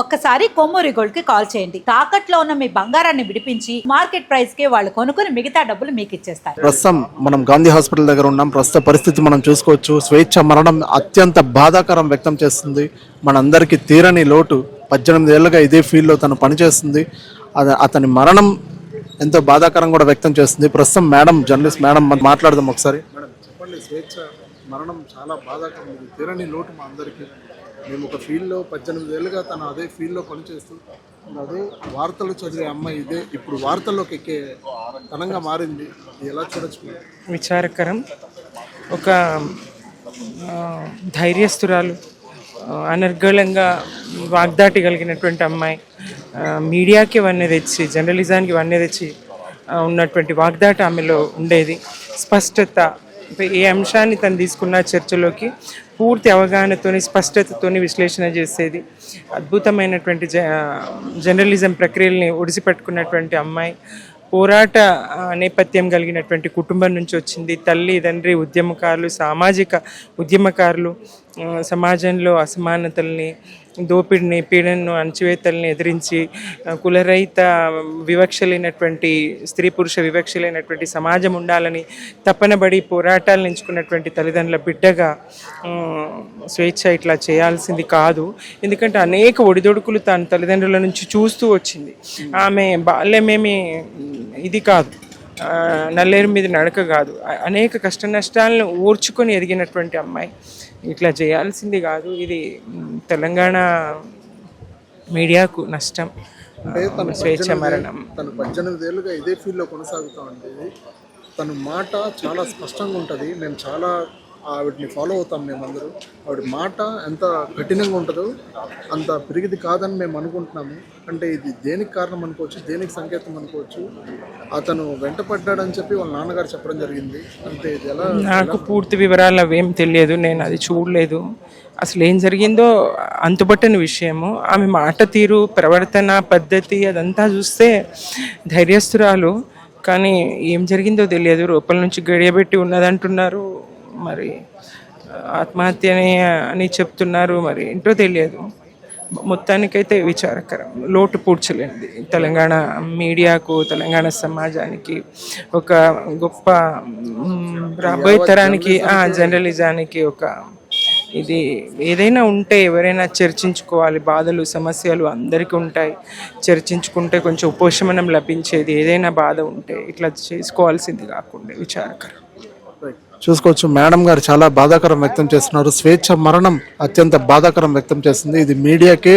ఒక్కసారి కొమ్మూరి గోల్డ్కి కాల్ చేయండి. తాకట్లో ఉన్న మీ బంగారాన్ని విడిపించి మార్కెట్ ప్రైస్కి వాళ్ళు కొనుక్కుని మిగతా డబ్బులు మీకు ఇచ్చేస్తారు. ప్రస్తుతం మనం గాంధీ హాస్పిటల్ దగ్గర ఉన్నాం. ప్రస్తుత పరిస్థితి మనం చూసుకోవచ్చు. స్వేచ్ఛ మరణం అత్యంత బాధాకరం వ్యక్తం చేస్తుంది. మనందరికీ తీరని లోటు పద్దెనిమిది ఏళ్ళుగా ఇదే ఫీల్డ్లో తను పనిచేస్తుంది. అది అతని మరణం ఎంతో బాధాకరం కూడా వ్యక్తం చేస్తుంది. ప్రస్తుతం మేడం జర్నలిస్ట్ మేడం మనం మాట్లాడదాం ఒకసారి. మేడం చెప్పండి స్వేచ్ఛ మరణం చాలా బాధాకరం. తీరని లోటు మా అందరికీ. మేము ఒక ఫీల్డ్లో పద్దెనిమిది ఏళ్ళుగా తను అదే ఫీల్డ్లో పనిచేస్తూ అదే వార్తలు చదివే అమ్మాయి ఇదే ఇప్పుడు వార్తల్లోకి ఎక్కే తనంగా మారింది. ఇది ఎలా చూడొచ్చు? విచారకరం. ఒక ధైర్యస్థురాలు ధైర్యస్తురాలు అనర్గళంగా వాగ్దాటి కలిగినటువంటి అమ్మాయి మీడియాకి ఇవన్నీ తెచ్చి జర్నలిజానికి ఇవన్నీ తెచ్చి ఉన్నటువంటి వాగ్దాటి ఆమెలో ఉండేది. స్పష్టత ఏ అంశాన్ని తను తీసుకున్న చర్చలోకి పూర్తి అవగాహనతోని స్పష్టతతోని విశ్లేషణ చేసేది. అద్భుతమైనటువంటి జ జర్నలిజం ప్రక్రియల్ని ఒడిసిపెట్టుకున్నటువంటి అమ్మాయి పోరాట నేపథ్యం కలిగినటువంటి కుటుంబం నుంచి వచ్చింది. తల్లి తండ్రి ఉద్యమకారులు సామాజిక ఉద్యమకారులు సమాజంలో అసమానతల్ని దోపిడిని పీడనను అణచివేతల్ని ఎదిరించి కులరహిత వివక్షలైనటువంటి స్త్రీ పురుష వివక్షలైనటువంటి సమాజం ఉండాలని తప్పనబడి పోరాటాలు ఎంచుకున్నటువంటి తల్లిదండ్రుల బిడ్డగా స్వేచ్ఛ ఇట్లా చేయాల్సింది కాదు. ఎందుకంటే అనేక ఒడిదొడుకులు తన తల్లిదండ్రుల నుంచి చూస్తూ వచ్చింది. ఆమె బాల్యమేమి ఇది కాదు. నల్లేరు మీద నడక కాదు. అనేక కష్ట నష్టాలను ఓర్చుకొని ఎదిగినటువంటి అమ్మాయి. ఇట్లా చేయాల్సింది కాదు. ఇది తెలంగాణ మీడియాకు నష్టం. స్వేచ్ఛ మరణం. తను పద్దెనిమిది ఏళ్ళుగా ఇదే ఫీల్డ్లో కొనసాగుతూ ఉండేది తన మాట చాలా స్పష్టంగా ఉంటుంది. మేము చాలా ఆవిడని ఫాలో అవుతాం మేమందరూ. ఆవిడ మాట ఎంత కఠినంగా ఉంటుందో అంత పెరిగిది కాదని మేము అనుకుంటున్నాము. అంటే ఇది దేనికి కారణం అనుకోవచ్చు దేనికి సంకేతం అనుకోవచ్చు. అతను వెంటపడ్డాడని చెప్పి వాళ్ళ నాన్నగారు చెప్పడం జరిగింది. అంటే ఇది ఎలా నాకు పూర్తి వివరాలు అవేం తెలియదు. నేను అది చూడలేదు. అసలు ఏం జరిగిందో అంతుబట్టని విషయము. ఆమె మాట తీరు ప్రవర్తన పద్ధతి అదంతా చూస్తే ధైర్యస్తురాలు. కానీ ఏం జరిగిందో తెలియదు. రూపల నుంచి గడియబెట్టి ఉన్నదంటున్నారు. మరి ఆత్మహత్యని అని చెప్తున్నారు మరి ఏంటో తెలియదు. మొత్తానికైతే విచారకరం. లోటు పూడ్చలేనిది. తెలంగాణ మీడియాకు తెలంగాణ సమాజానికి ఒక గొప్ప రాబోయే తరానికి జర్నలిజానికి ఒక ఇది ఏదైనా ఉంటే ఎవరైనా చర్చించుకోవాలి. బాధలు సమస్యలు అందరికీ ఉంటాయి. చర్చించుకుంటే కొంచెం ఉపశమనం లభించేది. ఏదైనా బాధ ఉంటే ఇట్లా చేసుకోవాల్సింది కాకుండా విచారకరం. చూసుకోవచ్చు. మేడం గారు చాలా బాధాకరం వ్యక్తం చేస్తున్నారు. స్వేచ్ఛ మరణం అత్యంత బాధాకరం వ్యక్తం చేస్తుంది. ఇది మీడియాకే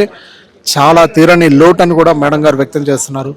చాలా తీరని లోటు అని కూడా మేడం గారు వ్యక్తం చేస్తున్నారు.